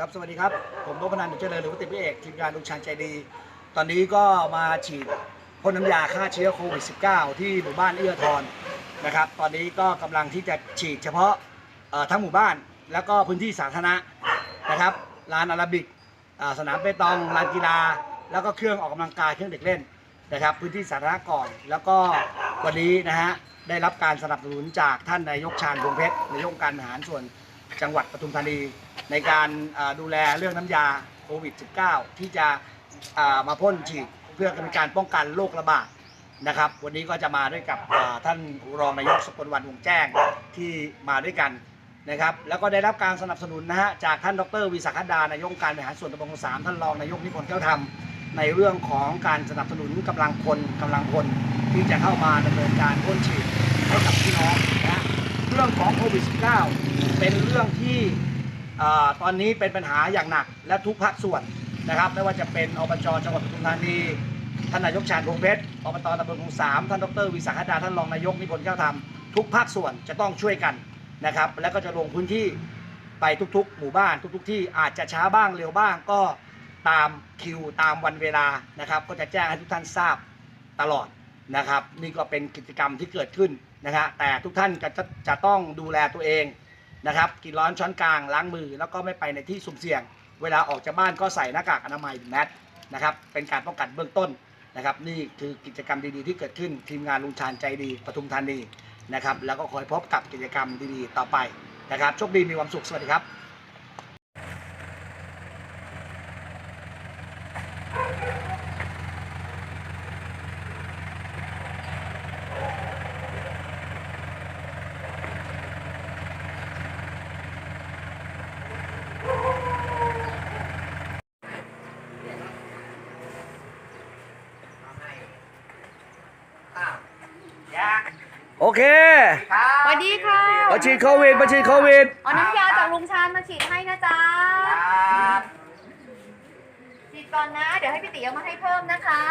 ครับ สวัสดีครับ ผมนพนันเจริญหรือว่าติดพี่เอก ทีมงานลุงชานใจดี ตอนนี้ก็มาฉีดพ่นน้ำยาฆ่าเชื้อโควิด -19 ที่หมู่บ้านเอื้อทรนะครับ ตอนนี้ก็กำลังที่จะฉีดเฉพาะทั้งหมู่บ้าน แล้วก็พื้นที่สาธารณะนะครับ ลานอาราบิก สนามเปตอง ลานกีฬา แล้วก็เครื่องออกกำลังกาย เครื่องเด็กเล่นนะครับ พื้นที่สาธารณะก่อน แล้วก็วันนี้นะฮะ ได้รับการสนับสนุนจากท่านนายกชาญพวงเพชร นายกการบริหารส่วน จังหวัดปทุมธานีในการดูแลเรื่องน้ำยาโควิด -19 ที่จะมาพ่นฉีดเพื่อเป็นการป้องกันโรคระบาดนะครับ วันนี้ก็จะมาด้วยกับท่านรองนายกสกลวันวงแจ้งที่มาด้วยกันนะครับ แล้วก็ได้รับการสนับสนุนนะฮะจากท่านดรวิสาขดานายกการบริหารส่วนตำบลคลองสามท่านรองนายกนิพนธ์แก้วธรรมในเรื่องของการสนับสนุนกำลังคนกำลังพลที่จะเข้ามาดำเนินการพ่นฉีดให้กับพี่น้อง รื่องของโควิด -19 เป็นเรื่องที่อตอนนี้เป็นปัญหาอย่างหนักและทุกภาคส่วนนะครับ ไม่ว่าจะเป็นอบจจังหวัดปทุมธานีท่านนายกชาญพงเพชรอบตตำบลคงสามท่านดรวิสาขดาท่านรองนายกนิพนธ์แก้วธรรมทุกภาคส่วนจะต้องช่วยกันนะครับ แล้วก็จะลงพื้นที่ไปทุกๆ หมู่บ้านทุก ๆ ที่อาจจะช้าบ้างเร็วบ้างก็ตามคิวตามวันเวลานะครับ ก็จะแจ้งให้ทุกท่านทราบตลอด นะครับ นี่ก็เป็นกิจกรรมที่เกิดขึ้นนะฮะแต่ทุกท่านก็จะจะต้องดูแลตัวเองนะครับ กินร้อนช้อนกลางล้างมือ แล้วก็ไม่ไปในที่สุ่มเสี่ยง เวลาออกจากบ้านก็ใส่หน้ากากอนามัยแมสนะครับ เป็นการป้องกันเบื้องต้นนะครับ นี่คือกิจกรรมดีๆ ที่เกิดขึ้นทีมงานลุงชาญใจดีปทุมธานีนะครับ แล้วก็คอยพบกับกิจกรรมดีๆ ต่อไปนะครับโชคดีมีความสุขสวัสดีครับ โอเคสวัสดีค่ะมาฉีดโควิดมาฉีดโควิดเอาน้ำยาจากลุงชานมาฉีดให้นะจ๊ะฉีดก่อนนะ เดี๋ยวให้พี่ติ๋วมาให้เพิ่มนะคะ